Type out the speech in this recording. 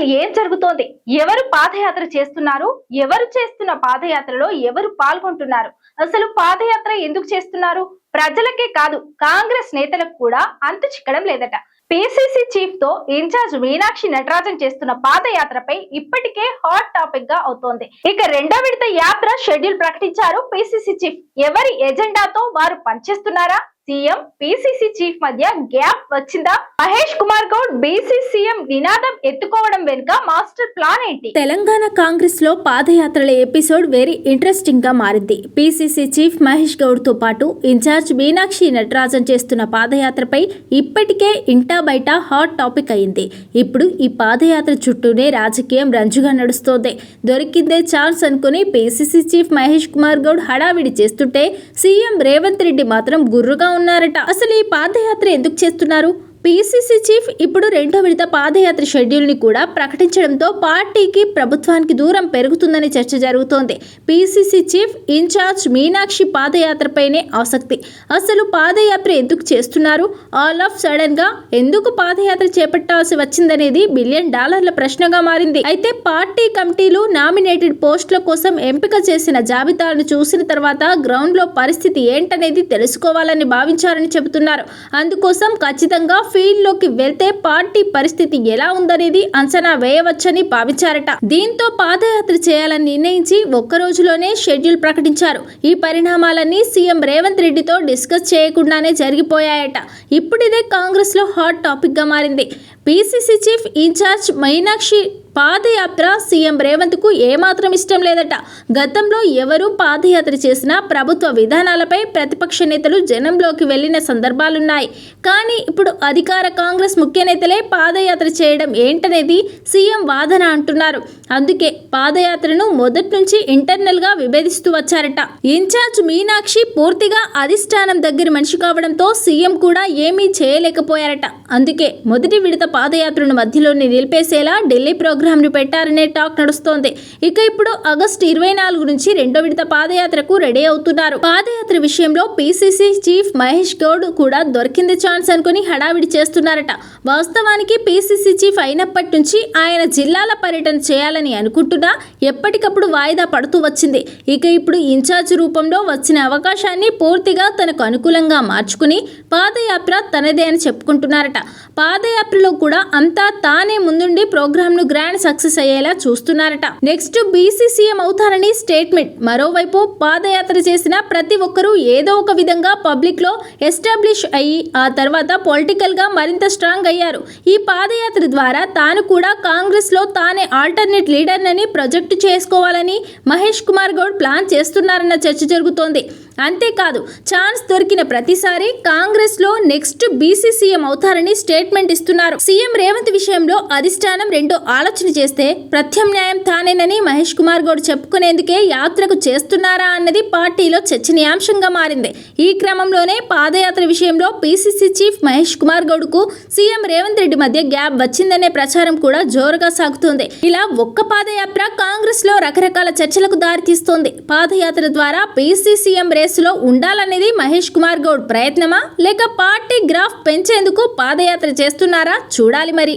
అసలు ఏం జరుగుతోంది? ఎవరు పాదయాత్ర చేస్తున్నారు? ఎవరు చేస్తున్న పాదయాత్రలో ఎవరు పాల్గొంటున్నారు? అసలు పాదయాత్ర ఎందుకు చేస్తున్నారు? ప్రజలకే కాదు కాంగ్రెస్ నేతలకు కూడా అంతు చిక్కడం లేదట. పిసిసి చీఫ్తో ఇన్ఛార్జ్ మీనాక్షి నటరాజన్ చేస్తున్న పాదయాత్రపై ఇప్పటికే హాట్ టాపిక్గా అవుతోంది. ఇక రెండో విడత యాత్ర షెడ్యూల్ ప్రకటించారు పిసిసి చీఫ్ ఎవరి ఎజెండాతో వారు పనిచేస్తున్నారా? సీఎం పిసిసి చీఫ్ మధ్య గ్యాప్ వచ్చిందా? మహేష్ కుమార్ గౌడ్ బీసీసీఎం నినాదం ఎత్తుకోవడం వెనుక మాస్టర్ ప్లాన్ ఏంటి? తెలంగాణ కాంగ్రెస్లో పాదయాత్రల ఎపిసోడ్ వెరీ ఇంట్రెస్టింగ్గా మారింది. పిసిసి చీఫ్ మహేష్ గౌడ్తో పాటు ఇన్ఛార్జ్ మీనాక్షి నటరాజన్ చేస్తున్న పాదయాత్రపై ఇప్పటికే ఇంటా బయట హాట్ టాపిక్ అయింది. ఇప్పుడు ఈ పాదయాత్ర చుట్టూనే రాజకీయం రంజుగా నడుస్తోంది. దొరికిందే ఛాన్స్ అనుకుని పిసిసి చీఫ్ మహేష్ కుమార్ గౌడ్ హడావిడి చేస్తుంటే సీఎం రేవంత్ రెడ్డి మాత్రం గుర్రుగా ఉన్నారట. అసలు ఈ పాదయాత్ర ఎందుకు చేస్తున్నారు? పీసీసీ చీఫ్ ఇప్పుడు రెండో విడత పాదయాత్ర షెడ్యూల్ని కూడా ప్రకటించడంతో పార్టీకి ప్రభుత్వానికి దూరం పెరుగుతుందని చర్చ జరుగుతోంది. పీసీసీ చీఫ్ ఇన్ఛార్జ్ మీనాక్షి పాదయాత్రపైనే ఆసక్తి. అసలు పాదయాత్ర ఎందుకు చేస్తున్నారు? ఆల్ ఆఫ్ సడన్గా ఎందుకు పాదయాత్ర చేపట్టాల్సి వచ్చిందనేది బిలియన్ డాలర్ల ప్రశ్నగా మారింది. అయితే పార్టీ కమిటీలు నామినేటెడ్ పోస్టుల కోసం ఎంపిక చేసిన జాబితాలను చూసిన తర్వాత గ్రౌండ్లో పరిస్థితి ఏంటనేది తెలుసుకోవాలని భావించారని చెబుతున్నారు. అందుకోసం ఖచ్చితంగా ఫీల్డ్లోకి వెళ్తే పార్టీ పరిస్థితి ఎలా ఉందనేది అంచనా వేయవచ్చని భావించారట. దీంతో పాదయాత్ర చేయాలని నిర్ణయించి ఒక్క రోజులోనే షెడ్యూల్ ప్రకటించారు. ఈ పరిణామాలన్నీ సీఎం రేవంత్ రెడ్డితో డిస్కస్ చేయకుండానే జరిగిపోయాయట. ఇప్పుడిదే కాంగ్రెస్లో హాట్ టాపిక్గా మారింది. పిసిసి చీఫ్ ఇన్ఛార్జ్ మైనాక్షి పాదయాత్ర సీఎం రేవంత్కు ఏమాత్రం ఇష్టం లేదట. గతంలో ఎవరు పాదయాత్ర చేసినా ప్రభుత్వ విధానాలపై ప్రతిపక్ష నేతలు జనంలోకి వెళ్ళిన సందర్భాలున్నాయి. కానీ ఇప్పుడు అధికార కాంగ్రెస్ ముఖ్య నేతలే పాదయాత్ర చేయడం ఏంటనేది సీఎం వాదన అంటున్నారు. అందుకే పాదయాత్రను మొదటి నుంచి ఇంటర్నల్గా విభేదిస్తూ వచ్చారట. ఇన్ఛార్జ్ మీనాక్షి పూర్తిగా అధిష్టానం దగ్గర మనిషి కావడంతో సీఎం కూడా ఏమీ చేయలేకపోయారట. అందుకే మొదటి విడత పాదయాత్రను మధ్యలోనే నిలిపేసేలా ఢిల్లీ ప్రోగ్రాం ను పెట్టారనే టాక్ నడుస్తోంది. ఇక ఇప్పుడు ఆగస్టు ఇరవై నాలుగు నుంచి రెండో విడత పాదయాత్రకు రెడీ అవుతున్నారు. పాదయాత్ర విషయంలో పీసీసీ చీఫ్ మహేష్ గౌడ్ కూడా దొరికింది ఛాన్స్ అనుకుని హడావిడి చేస్తున్నారట. వాస్తవానికి పీసీసీ చీఫ్ అయినప్పటి నుంచి ఆయన జిల్లాల పర్యటన చేయాలని అనుకుంటున్నా ఎప్పటికప్పుడు వాయిదా పడుతూ వచ్చింది. ఇక ఇప్పుడు ఇన్ఛార్జ్ రూపంలో వచ్చిన అవకాశాన్ని పూర్తిగా తనకు అనుకూలంగా మార్చుకుని పాదయాత్ర తనదే అని చెప్పుకుంటున్నారట. పాదయాత్రలో కూడా అంతా తానే ముందుండి ప్రోగ్రామ్ను గ్రాండ్ ప్లాన్ సక్సెస్ అయ్యేలా చూస్తున్నారట. నెక్స్ట్ బీసీసీఎం అవుతారని స్టేట్మెంట్. మరోవైపు పాదయాత్ర చేసిన ప్రతి ఒక్కరూ ఏదో ఒక విధంగా పబ్లిక్లో ఎస్టాబ్లిష్ అయ్యి ఆ తర్వాత పొలిటికల్గా మరింత స్ట్రాంగ్ అయ్యారు. ఈ పాదయాత్ర ద్వారా తాను కూడా కాంగ్రెస్లో తానే ఆల్టర్నేట్ లీడర్ అని ప్రొజెక్ట్ చేసుకోవాలని మహేష్ కుమార్ గౌడ్ ప్లాన్ చేస్తున్నారన్న చర్చ జరుగుతోంది. అంతేకాదు ఛాన్స్ దొరికిన ప్రతిసారి కాంగ్రెస్లో నెక్స్ట్ బీసీసీఎం అవుతారని స్టేట్మెంట్ ఇస్తున్నారు. సీఎం రేవంత్ విషయంలో అధిష్టానం రెండు ఆలోచన చేస్తే ప్రత్యామ్నాయం తానేనని మహేష్ కుమార్ గౌడ్ చెప్పుకునేందుకే యాత్రకు చేస్తున్నారా అన్నది పార్టీలో చర్చనీయాంశంగా మారింది. ఈ క్రమంలోనే పాదయాత్ర విషయంలో పీసీసీ చీఫ్ మహేష్ కుమార్ గౌడ్కు సీఎం రేవంత్ రెడ్డి మధ్య గ్యాప్ వచ్చిందనే ప్రచారం కూడా జోరుగా సాగుతోంది. ఇలా ఒక్క పాదయాత్ర కాంగ్రెస్లో రకరకాల చర్చలకు దారితీస్తోంది. పాదయాత్ర ద్వారా పీసీసీఎం రేసులో ఉండాలనేది మహేష్ కుమార్ గౌడ్ ప్రయత్నమా? లేక పార్టీ గ్రాఫ్ పెంచేందుకు పాదయాత్ర చేస్తున్నారా? చూడాలి మరి.